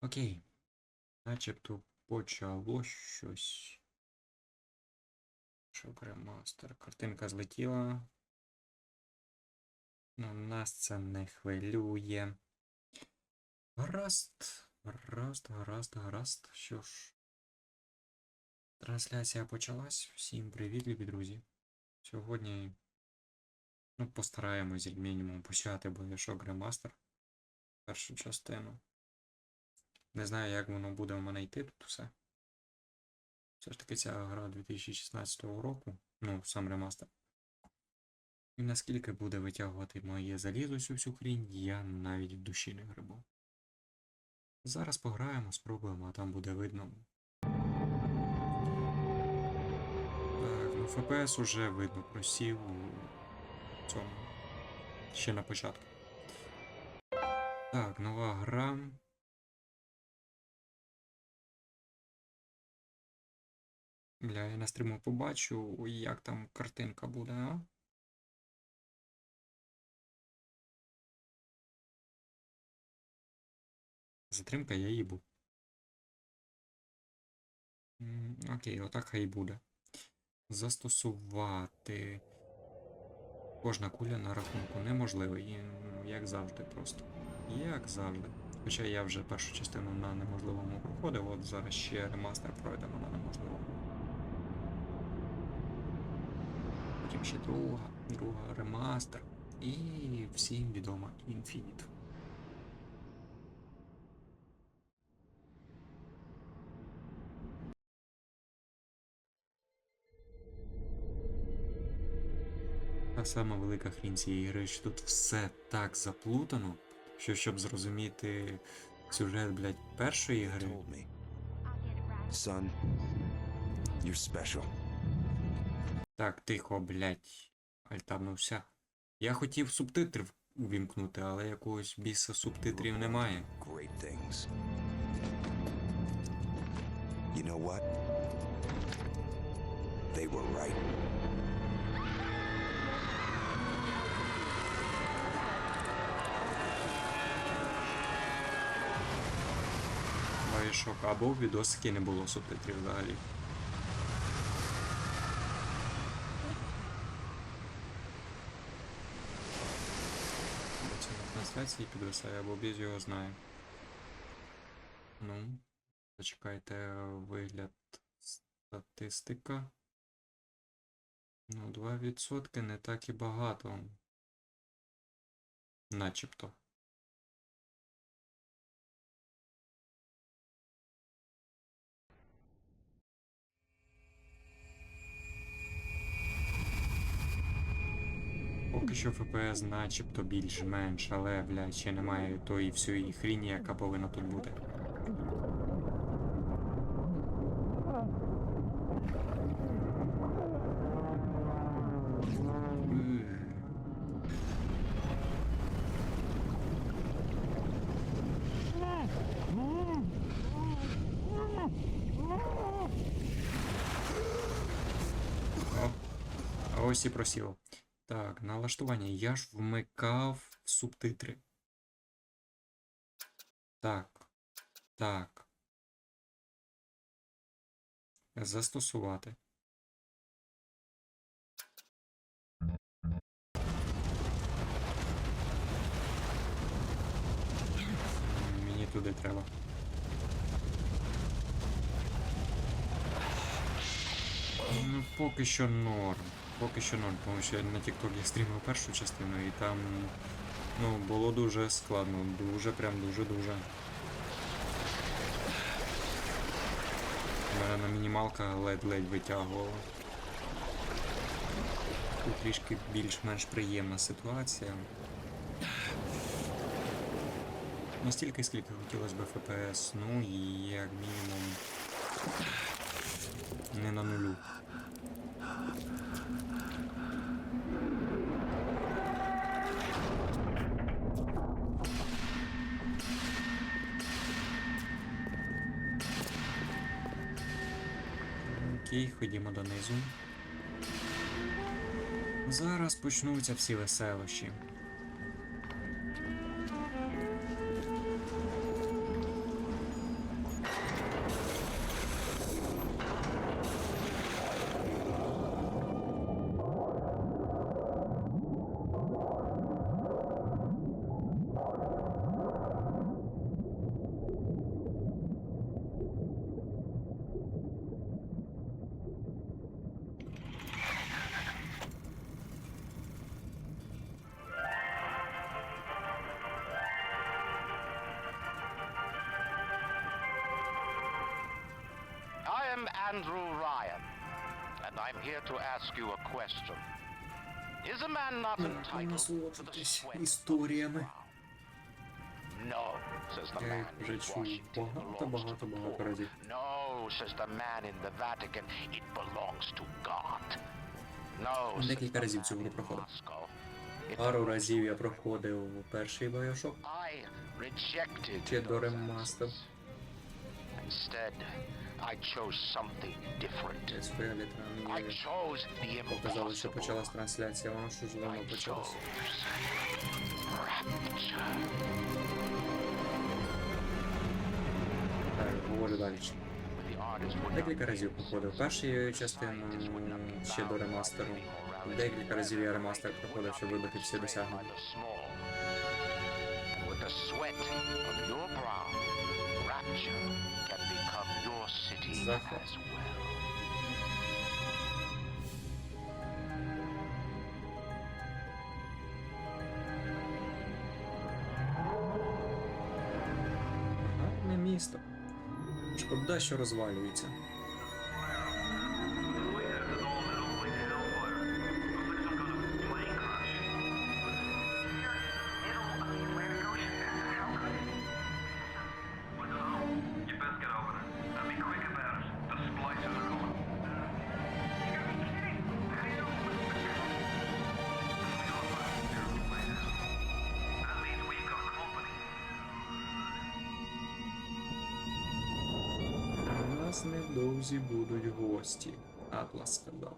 Окей. Начебто почало щось. Що Гремастер. Картинка злетіла. Ну, нас це не хвилює. Гаразд. Гаразд, гаразд, гаразд. Що ж. Трансляція почалась. Всім привіт, любі друзі. Сьогодні. Ну, постараємось, як мінімум, почати Bioshock Remaster. Першу частину. Не знаю, як воно буде в мене йти тут все. Все ж таки ця гра 2016 року, ну, сам ремастер. І наскільки буде витягувати моє залізо всю всю хрінь, я навіть в душі не грибу. Зараз пограємо, спробуємо, а там буде видно. Так, ну FPS уже видно просів у цьому. Ще на початку. Так, нова гра. Бля, я на стриму побачу, як там картинка буде, а? Затримка я їбу. Окей, отак хай буде. Застосувати. Кожна куля на рахунку неможливо, і, ну, як завжди просто. Як завжди. Хоча я вже першу частину на неможливому проходив, от зараз ще ремастер пройдемо на неможливому. Потім ще друга, друга ремастер. І всім відома Infinite. Та сама велика хрінь цієї гри, що тут все так заплутано, що щоб зрозуміти сюжет, блядь, першої гри. Son, you're special. Так, тихо, блядь, альтабнувся. Я хотів субтитри увімкнути, але якогось біса субтитрів немає. You know what? They were right. Bioshock або в відосики не було субтитрів взагалі. Бо Це на трансляції підвисає, або без його знає. Ну, зачекайте вигляд статистика. Ну, 2% не так і багато. Начебто. Поки що FPS начебто більш-менш, але, блядь, ще немає тої всієї хріні, яка повинна тут бути. О, ось і просіло. Так, налаштування. Я ж вмикав субтитри. Так. Так. Застосувати. Мені туди треба. Ну, поки що норм. Поки що норм, тому що на TikTok я стрімив першу частину і там ну, було дуже складно, дуже прям дуже-дуже. Мене на мінімалка ледь-ледь витягувала. Тут трішки більш-менш приємна ситуація. Настільки, скільки хотілося б FPS, ну і як мінімум не на нулю. Окей, ходімо донизу. Зараз почнуться всі веселощі. Andrew Ryan, and I'm here to ask you a question. Is a man not Так, entitled to the насолоджуйтесь sweat of історіями. No, says the Я їх man вже in чув Washington. It багато, belongs to багато, the багато poor. разів. No, says the man in the Vatican. It belongs to God. No, says Декілька the разів man цю гру in проходив. Moscow. It Пару belongs to разів я God. проходив перший Bioshock. I rejected Ще до those ремастер. answers. Instead, I chose something different. I chose the показали, що impossible. почалась трансляція, воно що ж давно. Так, говорю далі. Not Декілька разів проходив першу частину ще до ремастеру. Декілька разів я ремастер проходив, щоб вибити всі досягнення. by the small. And with the sweat of your brow, rapture can well. Гарне місто. Шкода, що розвалюється. Невдовзі будуть гості. Атлас сказав.